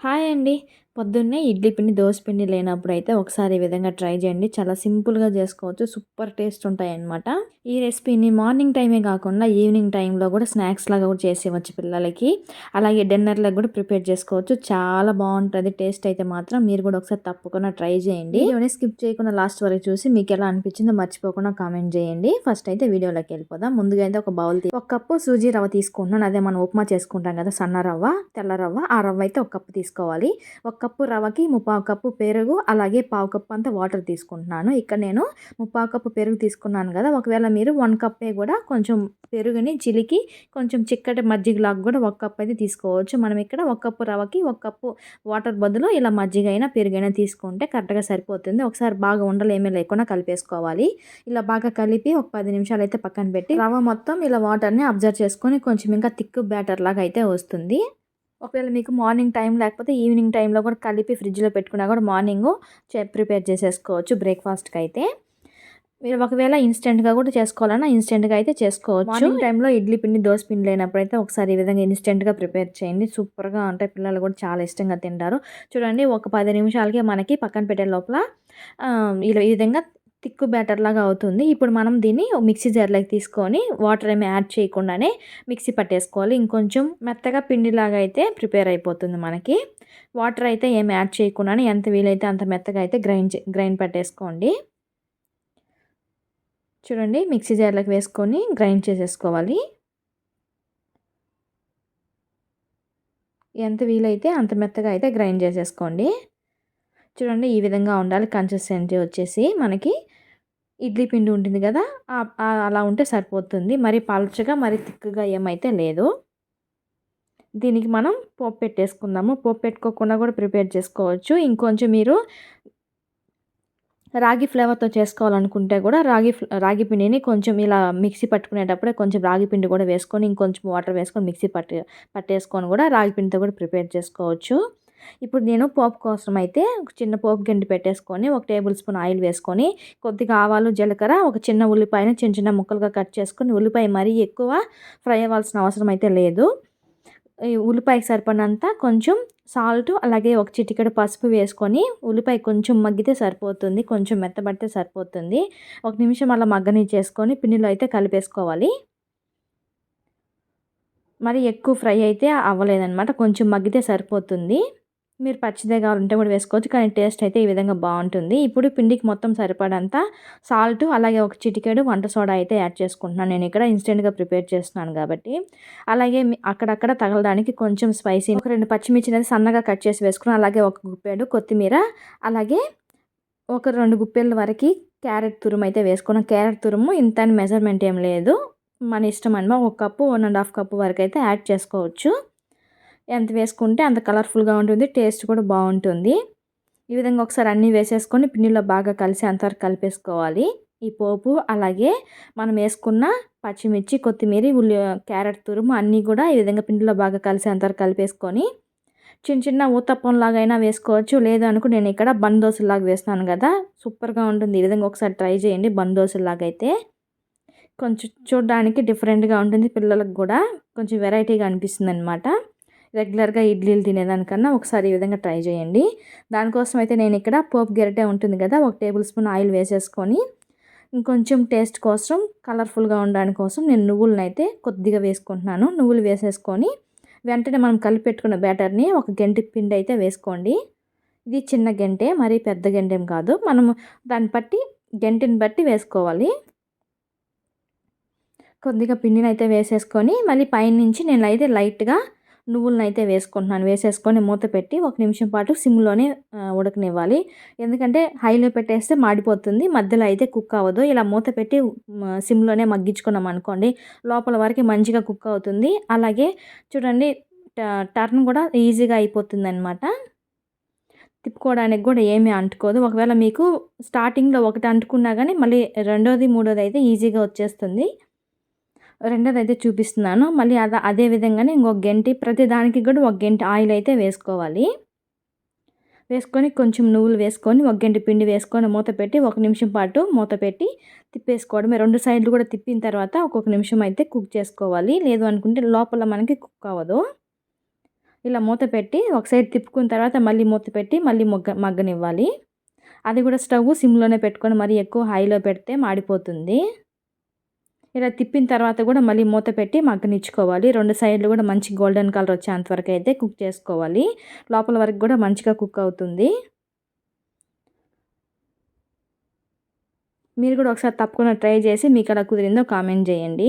Hi అండి. పొద్దున్నే ఇడ్లీ పిండి దోశ పిండి లేనప్పుడు అయితే ఒకసారి ఈ విధంగా ట్రై చేయండి. చాలా సింపుల్గా చేసుకోవచ్చు. సూపర్ టేస్ట్ ఉంటాయన్నమాట. ఈ రెసిపీని మార్నింగ్ టైమే కాకుండా ఈవినింగ్ టైంలో కూడా స్నాక్స్ లాగా కూడా చేసేవచ్చు పిల్లలకి. అలాగే డిన్నర్లకు కూడా ప్రిపేర్ చేసుకోవచ్చు. చాలా బాగుంటుంది. టేస్ట్ అయితే మాత్రం మీరు కూడా ఒకసారి తప్పకుండా ట్రై చేయండి. వీడియోని స్కిప్ చేయకుండా లాస్ట్ వరకు చూసి మీకు ఎలా అనిపించిందో మర్చిపోకుండా కామెంట్ చేయండి. ఫస్ట్ అయితే వీడియోలోకి వెళ్ళిపోదాం. ముందుగా అయితే ఒక బౌల్ ఒక కప్పు సూజీ రవ్వ తీసుకుంటున్నాను. అదే మనం ఉప్మా చేసుకుంటాం కదా సన్న రవ్వ తెల్ల రవ్వ ఆ రవ్వ అయితే ఒక కప్పు తీసుకోవాలి. ఒక కప్పు రవ్వకి ముప్పావు కప్పు పెరుగు అలాగే పావు కప్పు అంతా వాటర్ తీసుకుంటున్నాను. ఇక్కడ నేను ముప్పావు కప్పు పెరుగు తీసుకున్నాను కదా ఒకవేళ మీరు వన్ కప్పే కూడా కొంచెం పెరుగుని చిలికి కొంచెం చిక్కటి మజ్జిగలాగా కూడా ఒక కప్ అయితే తీసుకోవచ్చు. మనం ఇక్కడ ఒక కప్పు రవ్వకి ఒక కప్పు వాటర్ బదులు ఇలా మజ్జిగ అయినా పెరుగైనా తీసుకుంటే కరెక్ట్గా సరిపోతుంది. ఒకసారి బాగా ఉండలు ఏమీ లేకుండా కలిపేసుకోవాలి. ఇలా బాగా కలిపి ఒక పది నిమిషాలు అయితే పక్కన పెట్టి రవ్వ మొత్తం ఇలా వాటర్ని అబ్జర్వ్ చేసుకొని కొంచెం ఇంకా థిక్ బ్యాటర్ లాగా అయితే వస్తుంది. ఒకవేళ మీకు మార్నింగ్ టైం లేకపోతే ఈవినింగ్ టైంలో కూడా కలిపి ఫ్రిడ్జ్లో పెట్టుకున్నా కూడా మార్నింగ్ ప్రిపేర్ చేసేసుకోవచ్చు బ్రేక్ఫాస్ట్కి అయితే మీరు ఒకవేళ ఇన్స్టెంట్గా కూడా చేసుకోవాలన్నా ఇన్స్టెంట్గా అయితే చేసుకోవచ్చు. మార్నింగ్ టైంలో ఇడ్లీ పిండి దోశ పిండి లేనప్పుడు అయితే ఒకసారి ఈ విధంగా ఇన్స్టెంట్గా ప్రిపేర్ చేయండి. సూపర్గా ఉంటాయి. పిల్లలు కూడా చాలా ఇష్టంగా తింటారు. చూడండి ఒక పది నిమిషాలకే మనకి పక్కన పెట్టే లోపల ఇలా ఈ విధంగా తిక్కు బ్యాటర్ లాగా అవుతుంది. ఇప్పుడు మనం దీన్ని మిక్సీ జార్లోకి తీసుకొని వాటర్ ఏమి యాడ్ చేయకుండానే మిక్సీ పట్టేసుకోవాలి. ఇంకొంచెం మెత్తగా పిండిలాగా అయితే ప్రిపేర్ అయిపోతుంది మనకి. వాటర్ అయితే ఏమి యాడ్ చేయకుండానే ఎంత వీలైతే అంత మెత్తగా అయితే గ్రైండ్ గ్రైండ్ పట్టేసుకోండి. చూడండి మిక్సీ జార్లోకి వేసుకొని గ్రైండ్ చేసేసుకోవాలి. ఎంత వీలైతే అంత మెత్తగా అయితే గ్రైండ్ చేసేసుకోండి. చూడండి ఈ విధంగా ఉండాలి. కన్సిస్టెన్సీ వచ్చేసి మనకి ఇడ్లీ పిండి ఉంటుంది కదా అలా ఉంటే సరిపోతుంది. మరి పలచగా మరి తిక్కుగా ఏమైతే లేదు. దీనికి మనం పోపు పెట్టేసుకుందాము. పోపు పెట్టుకోకుండా కూడా ప్రిపేర్ చేసుకోవచ్చు. ఇంకొంచెం మీరు రాగి ఫ్లేవర్తో చేసుకోవాలనుకుంటే కూడా రాగి రాగి పిండిని కొంచెం ఇలా మిక్సీ పట్టుకునేటప్పుడే కొంచెం రాగి పిండి కూడా వేసుకొని ఇంకొంచెం వాటర్ వేసుకొని మిక్సీ పట్టి పట్టేసుకొని కూడా రాగి పిండితో కూడా ప్రిపేర్ చేసుకోవచ్చు. ఇప్పుడు నేను పోపు కోసం అయితే చిన్న పోపు గిండి పెట్టేసుకొని ఒక టేబుల్ స్పూన్ ఆయిల్ వేసుకొని కొద్దిగా ఆవాలు జీలకర్ర ఒక చిన్న ఉల్లిపాయను చిన్న చిన్న ముక్కలుగా కట్ చేసుకొని ఉల్లిపాయ మరీ ఎక్కువ ఫ్రై అవ్వాల్సిన అవసరం అయితే లేదు. ఈ ఉల్లిపాయకి సరిపడినంత కొంచెం సాల్ట్ అలాగే ఒక చిటికెడు పసుపు వేసుకొని ఉల్లిపాయ కొంచెం మగ్గితే సరిపోతుంది కొంచెం మెత్తబడితే సరిపోతుంది. ఒక నిమిషం అలా మగ్గని చేసుకొని పిండిలో అయితే కలిపేసుకోవాలి. మరి ఎక్కువ ఫ్రై అయితే అవ్వలేదన్నమాట కొంచెం మగ్గితే సరిపోతుంది. మీరు పచ్చిదే కావాలంటే కూడా వేసుకోవచ్చు. కానీ టేస్ట్ అయితే ఈ విధంగా బాగుంటుంది. ఇప్పుడు పిండికి మొత్తం సరిపడంత సాల్ట్ అలాగే ఒక చిటికెడు వంట సోడా అయితే యాడ్ చేసుకుంటున్నాను. నేను ఇక్కడ ఇన్స్టెంట్గా ప్రిపేర్ చేస్తున్నాను కాబట్టి. అలాగే అక్కడక్కడ తగలడానికి కొంచెం స్పైసీ ఒక రెండు పచ్చిమిర్చి అనేది సన్నగా కట్ చేసి వేసుకుని అలాగే ఒక గుప్పెడు కొత్తిమీర అలాగే ఒక రెండు గుప్పెల వరకు క్యారెట్ తురుము అయితే వేసుకున్నాం క్యారెట్ తురుము ఇంత మెజర్మెంట్ ఏం లేదు. మన ఇష్టం అనమా ఒక cup one and half cup వరకు అయితే యాడ్ చేసుకోవచ్చు. ఎంత వేసుకుంటే అంత కలర్ఫుల్గా ఉంటుంది టేస్ట్ కూడా బాగుంటుంది. ఈ విధంగా ఒకసారి అన్నీ వేసేసుకొని పిండిలో బాగా కలిసి అంతవరకు కలిపేసుకోవాలి. ఈ పోపు అలాగే మనం వేసుకున్న పచ్చిమిర్చి కొత్తిమీర ఉల్లి క్యారెట్ తురుము అన్నీ కూడా ఈ విధంగా పిండిలో బాగా కలిసి అంతవరకు కలిపేసుకొని చిన్న చిన్న ఊతప్పంలాగా అయినా వేసుకోవచ్చు. లేదు అనుకో నేను ఇక్కడ బందోసులాగా వేస్తాను కదా సూపర్గా ఉంటుంది. ఈ విధంగా ఒకసారి ట్రై చేయండి బందోసులాగా అయితే. కొంచెం చూడడానికి డిఫరెంట్గా ఉంటుంది పిల్లలకు కూడా కొంచెం వెరైటీగా అనిపిస్తుంది అనమాట రెగ్యులర్గా ఇడ్లీలు తినేదానికన్నా ఒకసారి ఈ విధంగా ట్రై చేయండి. దానికోసం అయితే నేను ఇక్కడ పోపు గెరటే ఉంటుంది కదా ఒక టేబుల్ స్పూన్ ఆయిల్ వేసేసుకొని ఇంకొంచెం టేస్ట్ కోసం కలర్ఫుల్గా ఉండడానికి కోసం నేను నువ్వులను అయితే కొద్దిగా వేసుకుంటున్నాను. నువ్వులు వేసేసుకొని వెంటనే మనం కలిపి పెట్టుకున్న బ్యాటర్ని ఒక గంటి పిండి అయితే వేసుకోండి. ఇది చిన్న గంటే మరీ పెద్ద గంటేం కాదు. మనము దాన్ని బట్టి గంటిని బట్టి వేసుకోవాలి. కొద్దిగా పిండిని అయితే వేసేసుకొని మళ్ళీ పైనుంచి నేను అయితే లైట్గా నువ్వులను అయితే వేసుకుంటున్నాను. వేసేసుకొని మూత పెట్టి ఒక నిమిషం పాటు సిమ్లోనే ఉడకనివ్వాలి. ఎందుకంటే హైలో పెట్టేస్తే మాడిపోతుంది. మధ్యలో అయితే కుక్ అవ్వదు. ఇలా మూత పెట్టి సిమ్లోనే మగ్గించుకున్నాం అనుకోండి లోపల వరకు మంచిగా కుక్ అవుతుంది. అలాగే చూడండి టర్న్ కూడా ఈజీగా అయిపోతుంది అనమాట తిప్పుకోవడానికి కూడా ఏమీ అంటుకోదు. ఒకవేళ మీకు స్టార్టింగ్లో ఒకటి అంటుకున్నా కానీ మళ్ళీ రెండోది మూడోది అయితే ఈజీగా వచ్చేస్తుంది. రెండోది అయితే చూపిస్తున్నాను. మళ్ళీ అదే అదే విధంగానే ఇంకొక గంటి ప్రతి దానికి కూడా ఒక గంటి ఆయిల్ అయితే వేసుకోవాలి. వేసుకొని కొంచెం నువ్వులు వేసుకొని ఒక గంటి పిండి వేసుకొని మూత పెట్టి ఒక నిమిషం పాటు మూత పెట్టి తిప్పేసుకోవడమే. రెండు సైడ్లు కూడా తిప్పిన తర్వాత ఒక్కొక్క నిమిషం అయితే కుక్ చేసుకోవాలి. లేదు అనుకుంటే లోపల మనకి కుక్ అవ్వదు ఇలా మూత పెట్టి ఒక సైడ్ తిప్పుకున్న తర్వాత మళ్ళీ మూత పెట్టి మళ్ళీ మొగ్గ మగ్గనివ్వాలి. అది కూడా స్టవ్ సిమ్లోనే పెట్టుకొని మరీ ఎక్కువ హైలో పెడితే మాడిపోతుంది. ఇలా తిప్పిన తర్వాత కూడా మళ్ళీ మూత పెట్టి మగ్గనిచ్చుకోవాలి. రెండు సైడ్లు కూడా మంచి గోల్డెన్ కలర్ వచ్చేంత వరకు అయితే కుక్ చేసుకోవాలి. లోపల వరకు కూడా మంచిగా కుక్ అవుతుంది. మీరు కూడా ఒకసారి తప్పకుండా ట్రై చేసి మీకు అలా కుదిరిందో కామెంట్ చేయండి.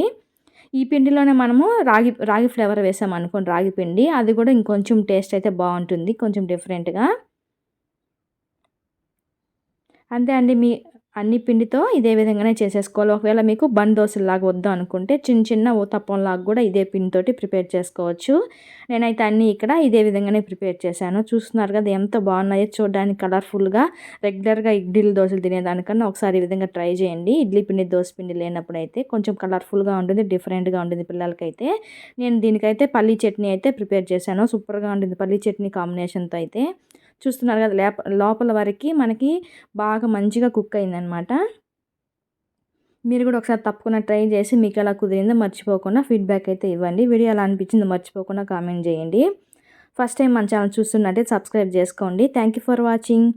ఈ పిండిలోనే మనము రాగి రాగి ఫ్లేవర్ వేసాం అనుకోండి రాగి పిండి. అది కూడా ఇంకొంచెం టేస్ట్ అయితే బాగుంటుంది కొంచెం డిఫరెంట్గా అంతే అండి మీ అన్ని పిండితో ఇదే విధంగానే చేసేసుకోవాలి. ఒకవేళ మీకు బండ్ దోశలాగా వద్దు అనుకుంటే చిన్న చిన్న ఊతప్పంలాగా కూడా ఇదే పిండితోటి ప్రిపేర్ చేసుకోవచ్చు. నేనైతే అన్నీ ఇక్కడ ఇదే విధంగానే ప్రిపేర్ చేశాను. చూస్తున్నారు కదా ఎంత బాగున్నాయో చూడడానికి కలర్ఫుల్గా రెగ్యులర్గా ఇడ్లీలు దోశలు తినేదానికన్నా ఒకసారి ఈ విధంగా ట్రై చేయండి. ఇడ్లీ పిండి దోశ పిండి లేనప్పుడు అయితే కొంచెం కలర్ఫుల్గా ఉంటుంది డిఫరెంట్గా ఉంటుంది పిల్లలకైతే. నేను దీనికైతే పల్లీ చట్నీ అయితే ప్రిపేర్ చేశాను. సూపర్గా ఉంటుంది పల్లీ చట్నీ కాంబినేషన్తో అయితే. చూస్తున్నారు కదా లేప లోపల వరకు మనకి బాగా మంచిగా కుక్ అయిందనమాట. మీరు కూడా ఒకసారి తప్పకుండా ట్రై చేసి మీకు ఎలా కుదిరిందో మర్చిపోకుండా ఫీడ్బ్యాక్ అయితే ఇవ్వండి. వీడియో ఎలా అనిపించిందో మర్చిపోకుండా కామెంట్ చేయండి. ఫస్ట్ టైం మన ఛానల్ చూస్తున్నట్టే సబ్స్క్రైబ్ చేసుకోండి. Thank you for watching.